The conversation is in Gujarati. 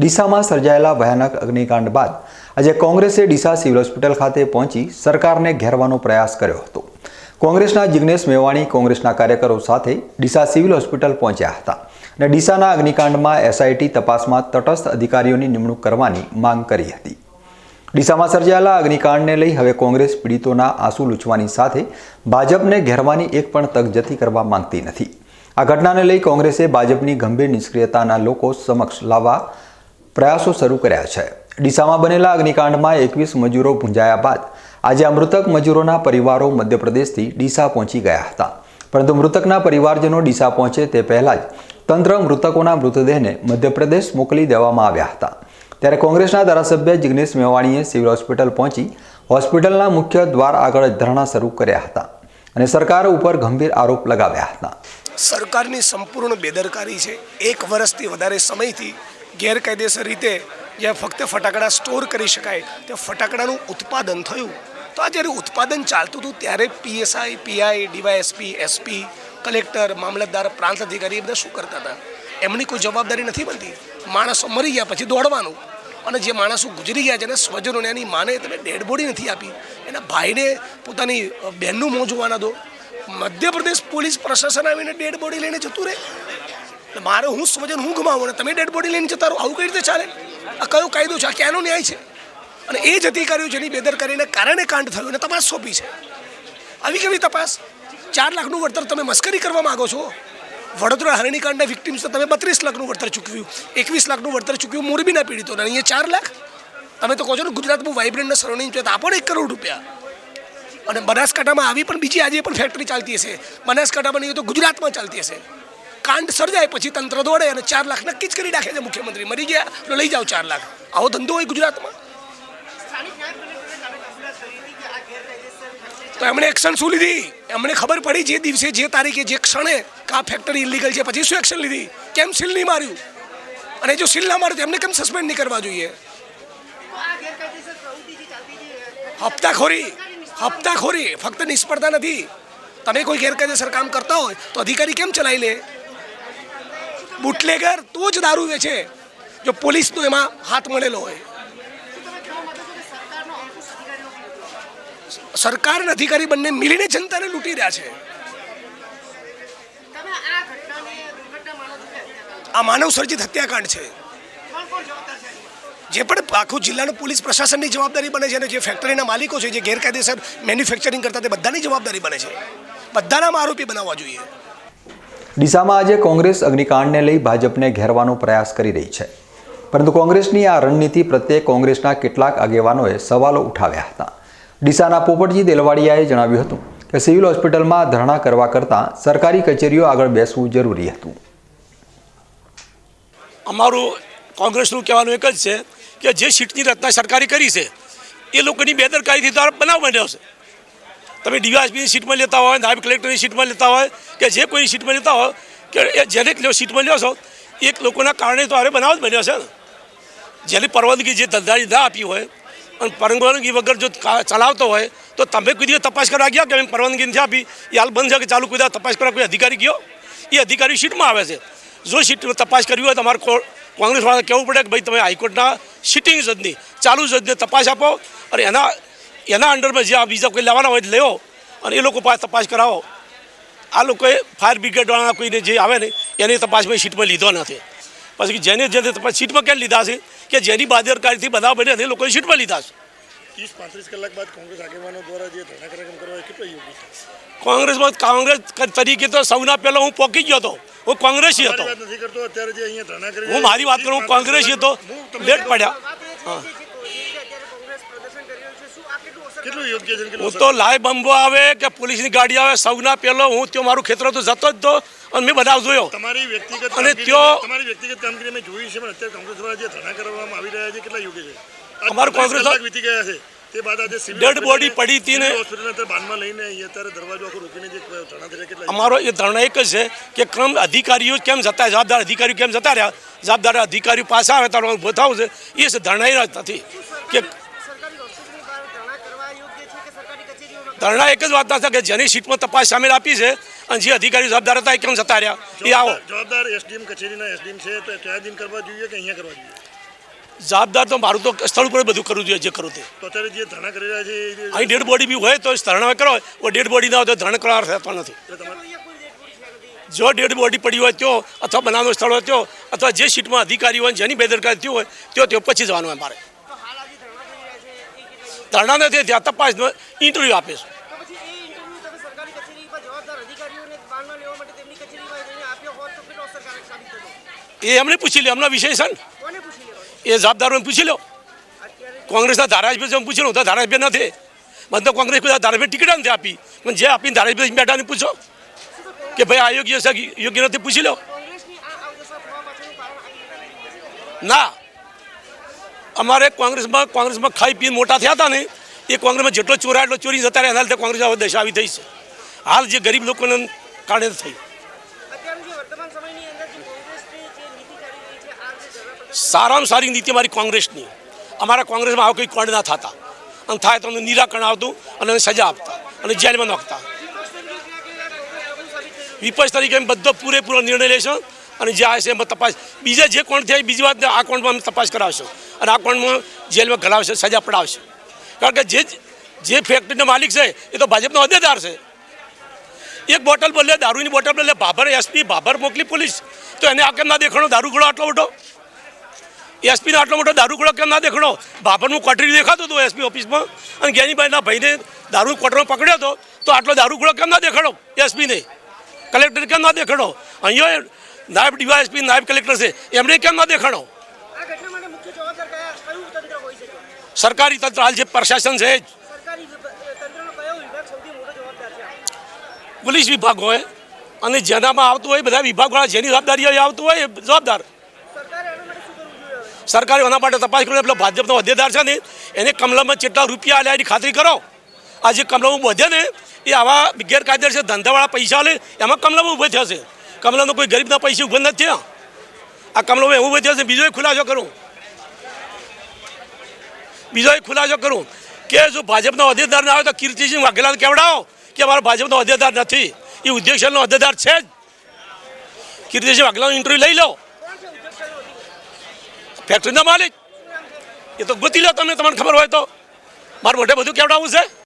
ડીસામાં સર્જાયેલા ભયાનક અગ્નિકાંડ બાદ આજે કોંગ્રેસે ડીસા સિવિલ હોસ્પિટલ ખાતે પહોંચી સરકારને ઘેરવાનો પ્રયાસ કર્યો હતો. કોંગ્રેસના જિગ્નેશ મેવાણી કોંગ્રેસના કાર્યકરો સાથે ડીસા સિવિલ હોસ્પિટલ પહોંચ્યા હતા અને ડીસાના અગ્નિકાંડમાં એસઆઈટી તપાસમાં તટસ્થ અધિકારીઓની નિમણૂક કરવાની માંગ કરી હતી. ડીસામાં સર્જાયેલા અગ્નિકાંડને લઈ હવે કોંગ્રેસ પીડિતોના આંસુ લૂછવાની સાથે ભાજપને ઘેરવાની એક પણ તક જતી કરવા માંગતી નથી. આ ઘટનાને લઈ કોંગ્રેસે ભાજપની ગંભીર નિષ્ક્રિયતાના લોકો સમક્ષ લાવવા પ્રયાસો શરૂ કર્યા છે. ડીસામાં બનેલા અગ્નિકાંડમાં એકવીસ મજૂરો ભૂંજાયા બાદ આજે આ મૃતક મજૂરોના પરિવારો મધ્યપ્રદેશથી ડીસા પહોંચી ગયા હતા. પરંતુ મૃતકના પરિવારજનો ડીસા પહોંચે તે પહેલાં જ તંત્ર મૃતકોના મૃતદેહને મધ્યપ્રદેશ મોકલી દેવામાં આવ્યા હતા. ત્યારે કોંગ્રેસના ધારાસભ્ય જિગ્નેશ મેવાણીએ સિવિલ હોસ્પિટલ પહોંચી હોસ્પિટલના મુખ્ય દ્વાર આગળ ધરણા શરૂ કર્યા હતા અને સરકાર ઉપર ગંભીર આરોપ લગાવ્યા હતા. સરકારની સંપૂર્ણ બેદરકારી છે. એક વર્ષથી વધારે સમયથી ગેરકાયદેસર રીતે જ્યાં ફક્ત ફટાકડા સ્ટોર કરી શકાય, ત્યાં ફટાકડાનું ઉત્પાદન થયું. તો આ જ્યારે ઉત્પાદન ચાલતું હતું, ત્યારે PSI PI DYSP SP collector, મામલતદાર, પ્રાંત અધિકારી એ બધા શું કરતા હતા? એમની કોઈ જવાબદારી નથી બનતી. માણસો મરી ગયા પછી દોડવાનું. અને જે માણસો ગુજરી ગયા છે એને સ્વજનોને એની માને તમે ડેડ બોડી નથી આપી. એના ભાઈને પોતાની બહેનનું મોં જોવાના દો. મધ્યપ્રદેશ પોલીસ પ્રશાસન આવીને ડેડ બોડી લઈને જતું રહે? મારે હું સમજણ હું ગુમાવું અને તમે ડેડ બોડી લઈને જતા રહો? આવું કઈ રીતે ચાલે? આ કયો કાયદો છે? આ ક્યાંનો ન્યાય છે? અને એ જ અધિકારીઓ જેની બેદરકારીને કારણે કાંડ થયું અને તપાસ સોંપી છે. આવી કેવી તપાસ? ચાર લાખનું વળતર તમે મસ્કરી કરવા માગો છો? વડોદરા હરણીકાંડના વિક્ટિમ્સ તમે બત્રીસ લાખનું વળતર ચૂકવ્યું. એકવીસ લાખનું વળતર ચૂકવ્યું, મોરબીના પીડિતોને. અહીંયા ચાર લાખ? તમે તો કહો છો ને ગુજરાત બહુ વાઇબ્રન્ટ સરાઉન્ડિંગ છે, તો આપો એક કરોડ રૂપિયા. અને બનાસકાંઠામાં આવી પણ બીજી આજે પણ ફેક્ટરી ચાલતી હશે. બનાસકાંઠામાં નહીં તો ગુજરાતમાં ચાલતી હશે. કાંડ સર્જાય પછી તંત્ર દોડે અને ચાર લાખ નક્કી જ કરી નાખે છે મુખ્યમંત્રી. મરી ગયા તો લઈ જાઓ ચાર લાખ. આવો ધંધો હોય ગુજરાતમાં. તો એમણે એક્શન શું લીધી? એમણે ખબર પડી જે દિવસે, જે તારીખે, જે ક્ષણે આ ફેક્ટરી ઇલીગલ છે, પછી શું એક્શન લીધી? કેમ સીલ નહીં માર્યું? અને જો સીલ ના માર્યું એમને કેમ સસ્પેન્ડ નહીં કરવા જોઈએ? હપ્તાખોરી. હપ્તાખોરી, ફક્ત નિષ્ફળતા નથી. તમે કોઈ ગેરકાયદેસર કામ કરતા હોય, તો અધિકારી કેમ ચલાવી લે? બુટલેગર, તો જ દારૂ વેચે. જો પોલીસનો એમાં હાથ મળેલો હોય. સરકાર અને અધિકારી બંને મિલીને જનતાને લૂંટી રહ્યા છે. આ માનવ સર્જિત હત્યાકાંડ છે કોણ કોણ જવાબદાર છે જે પણ આખું જિલ્લાનું પોલીસ પ્રશાસનની જવાબદારી બને છે અને જે ફેક્ટરીના માલિકો છે જે ગેરકાયદેસર મેન્યુફેક્ચરિંગ કરતા તે બધાની જવાબદારી બને છે. બધાના આરોપી બનાવવા જોઈએ. ડીસામાં આજે કોંગ્રેસ અગ્નિકાંડને લઈ ભાજપને ઘેરવાનો પ્રયાસ કરી રહી છે. પરંતુ કોંગ્રેસની આ રણનીતિ પ્રત્યે કોંગ્રેસના કેટલાક આગેવાનોએ સવાલો ઉઠાવ્યા હતા. ડીસાના પોપટજી દેલવાડિયાએ જણાવ્યું હતું કે સિવિલ હોસ્પિટલમાં ધરણા કરવા કરતાં સરકારી કચેરીઓ આગળ બેસવું જરૂરી હતું. અમારું કોંગ્રેસનું કહેવાનું એક જ છે કે જે સીટની રચના સરકારે કરી છે, એ લોકોની બેદરકારીથી દ્વારા બનાવ બન્યો છે. તમે ડીવાયસપીની સીટમાં લેતા હોય, નાયબ કલેક્ટરની સીટમાં લેતા હોય, કે જે કોઈ સીટમાં લેતા હોય, કે એ જેને લ્યો સીટમાં લ્યો છો, એક લોકોના કારણે તો અરે બનાવ જ બન્યો છે ને. જેની પરવાનગી જે ધંધાની ના આપી હોય, અને પરવાનગી વગર જો કા- ચલાવતો હોય, તો તમે કોઈ દિવસ તપાસ કરવા ગયા કે એમ પરવાનગી નથી આપી? એ હાલ બંધ છે કે ચાલુ કોઈ દિવસ તપાસ કરવા કોઈ અધિકારી ગયો? એ અધિકારી સીટમાં આવે છે. જો સીટ તપાસ કરવી હોય તો તમારે કો- કોંગ્રેસવાળા કહેવું પડે કે ભાઈ તમે હાઈકોર્ટના સિટિંગ જજની ચાલુ જજને તપાસ આપો. અને એના એના અંડરમાં જે આ બીજા કોઈ લેવાના હોય લેવો અને એ લોકો પાસે તપાસ કરાવો. આ લોકોએ ફાયર બ્રિગેડવાળા કોઈને જે આવે ને એની તપાસમાં સીટમાં લીધો નથી. પછી જેને જેને તપાસ સીટમાં કેમ લીધા છે? કે જેની બાદરકારીથી બધા બને એ લોકોએ સીટમાં લીધા છે. ત્રીસ પાંત્રીસ કલાક બાદ કોંગ્રેસ આગેવાનો દ્વારા જે ધરણા કાર્યક્રમ કરવા કેટલો યોગ્ય કોંગ્રેસમાં કોંગ્રેસ તરીકે તો સૌના પહેલાં હું પોકી ગયો હતો. હું કોંગ્રેસી હતો. મારી વાત નથી કરતો અત્યારે જે અહીંયા ધરણા કરી હું મારી વાત કરું હું કોંગ્રેસી હતો લેટ પડ્યા વાત એ છે જે જે અત્યારે કોંગ્રેસ પ્રદર્શન કરી રહ્યું છે શું આ કેટલું અસર કેટલું યોગ્ય છે અને કેટલું હું તો લાઈ બંબો આવે કે પોલીસની ગાડી આવે સૌના પેલો હું ત્યાં મારું ખેતર તો જતો જ તો અને મેં બધા જોયો. તમારી વ્યક્તિગત અને ત્યો- તમારી વ્યક્તિગત કામગીરી મેં જોઈ છે પણ અત્યારે કોંગ્રેસ દ્વારા જે ધરણા કરવામાં આવી રહ્યા છે કેટલા યોગ્ય છે? અમારું કોંગ્રેસ- વીતી ગયા છે. તે બાદ આજે ડેડ બોડી પડી હતી ને- બાનમાં લઈને અહીંયા અત્યારે દરવાજો આખો રોકીને જે ધરણા કેટલા અમારો એ ધરણા એક જ છે કે ક્રમ અધિકારીઓ કેમ જતા જવાબદાર અધિકારીઓ કેમ જતા રહ્યા? જવાબદાર અધિકારીઓ પાસે આવે તારો ઊભો થવું છે. એ ધરણા નથી કે ધરણા એક જ વાત હતા કે જેની સીટમાં તપાસ સામેલ આપી છે અને જે અધિકારી જવાબદાર હતા એ કેમ જતા રહ્યા? એ આવો. જવાબદાર એસડીએમ કચેરીના એસડીએમ છે તો ત્યાં દિન કરવા જોઈએ કે અહીંયા કરવા જોઈએ? જવાબદાર તો મારું તો સ્થળ ઉપર બધું કરવું જોઈએ જે કરું તે. અત્યારે જે ધરણા કરી રહ્યા છે અહીં ડેડ બોડી બી હોય તો ધરણા કરો હોય ડેડ બોડી ના હોય તો ધરણ કરવા થતો નથી. જો ડેડ બોડી પડી હોય તો અથવા બનાવવાનું સ્થળ હોય તો અથવા જે સીટમાં અધિકારી હોય જેની બેદરકારી થયું હોય તો તે પછી જવાનું હોય મારે. તો હાલ આજે ધરણા નથી ત્યાં તપાસ ઇન્ટરવ્યૂ આપીશું તો એ ઇન્ટરવ્યુ તમે સરકારી કચેરીમાં જવાબદાર અધિકારીઓને બાનમાં લેવા માટે તેમની કચેરીમાં જઈને આપ્યો હોત તો કેટલો અસરકારક સાબિત થતો? એ એમને પૂછી લે એમના વિષય છે ને. એ જવાબદારોને પૂછી લો. કોંગ્રેસના ધારાસભ્ય પૂછી લો તો ધારાસભ્ય નથી મને તો કોંગ્રેસ બધા ધારાસભ્ય ટિકિટ નથી આપી. પણ જે આપીને ધારાસભ્ય બેઠાને પૂછો. કે ભાઈ આ યોગ્ય છે યોગ્ય નથી પૂછી લો. ના. અમારે કોંગ્રેસમાં કોંગ્રેસમાં ખાઈ પીને મોટા થયા હતા ને, એ કોંગ્રેસમાં જેટલો ચોરા એટલો ચોરી જતા રહ્યા. એના લીધે કોંગ્રેસ હવે દશા આવી થઈ છે. હાલ જે ગરીબ લોકોને કારણે થઈ આ સારામાં સારી નીતિ અમારી કોંગ્રેસની. અમારા કોંગ્રેસમાં આવું કંઈ કોણ ના થતા. અને થાય તો અમને નિરાકરણ આવતું અને સજા આપતા અને જેલમાં નોખતા. વિપક્ષ તરીકે અમે બધો પૂરેપૂરો નિર્ણય લેશું અને જે છે એમાં તપાસ. બીજા જે કોણ થાય બીજી વાત આ કોણમાં અમે તપાસ કરાવશું. અને આ કોણમાં જેલમાં ઘલાવશે, સજા પડાવશે. કારણ કે જે જે ફેક્ટરીનો માલિક છે, એ તો ભાજપનો હોદ્દેદાર છે. એક બોટલ બદલે દારૂની બોટલ બોલે ભાભર એસપી ભાભર મોકલી પોલીસ. તો એને આ કેમ ના દેખાણો? દારૂ ગોળો આટલો મોટો? એસપીને આટલો મોટો દારૂ ગોળો કેમ ના દેખાણો? ભાભરનું કોટરી દેખાતું હતું એસપી ઓફિસમાં. અને જ્ઞાનીભાઈના ભાઈને દારૂ કોટરો પકડ્યો હતો તો આટલો દારૂ ગોળો કેમ ના દેખાડો એસપીને? કલેક્ટર કેમ ના દેખાડો અહીંયા નાયબ ડીવાયએસપી નાયબ કલેક્ટર છે એમને કેમ ના દેખાડો સરકારી તંત્ર હાલ જે પ્રશાસન છે જ સરકારી વિભા- તંત્રનો કયો વિભાગ સૌથી મોટો જવાબદાર છે આ? પોલીસ વિભાગ હોય અને જેનામાં આવતું હોય બધા વિભાગવાળા જેની જવાબદારી આવતું હોય જવાબદાર. સરકારે એના માટે તપાસ કરો એટલે ભાજપનો હોદ્દેદાર છે ને, એને કમલામાં કેટલા રૂપિયા આલ્યા એની ખાતરી કરો. આ જે કમલામાં વધે ને, એ આવા ગેરકાયદેસર ધંધાવાળા પૈસા લે, એમાં કમલામાં ઊભે થયા છે કમલાનો કોઈ ગરીબના પૈસે ઊભો નથી થયા. આ કમલામાં એવું ઊભે થયો છે બીજો ખુલાસો કરું. બીજો ખુલાસો કરું કે જો ભાજપનો હોદ્દેદાર ના આવે તો કીર્તિસિંહ વાઘેલાને કેવડાવો? કે અમારો ભાજપનો હોદ્દેદાર નથી. એ ઉદ્યોગશાળનો હોદ્દેદાર છે જ. કીર્તિસિંહ વાઘલાનો ઇન્ટરવ્યુ લઈ લો. ફેક્ટરીના માલિક. એ તો ગોતી લો તમે, તમને ખબર હોય તો. મારે મોઢે બધું કેવડાવવું છે?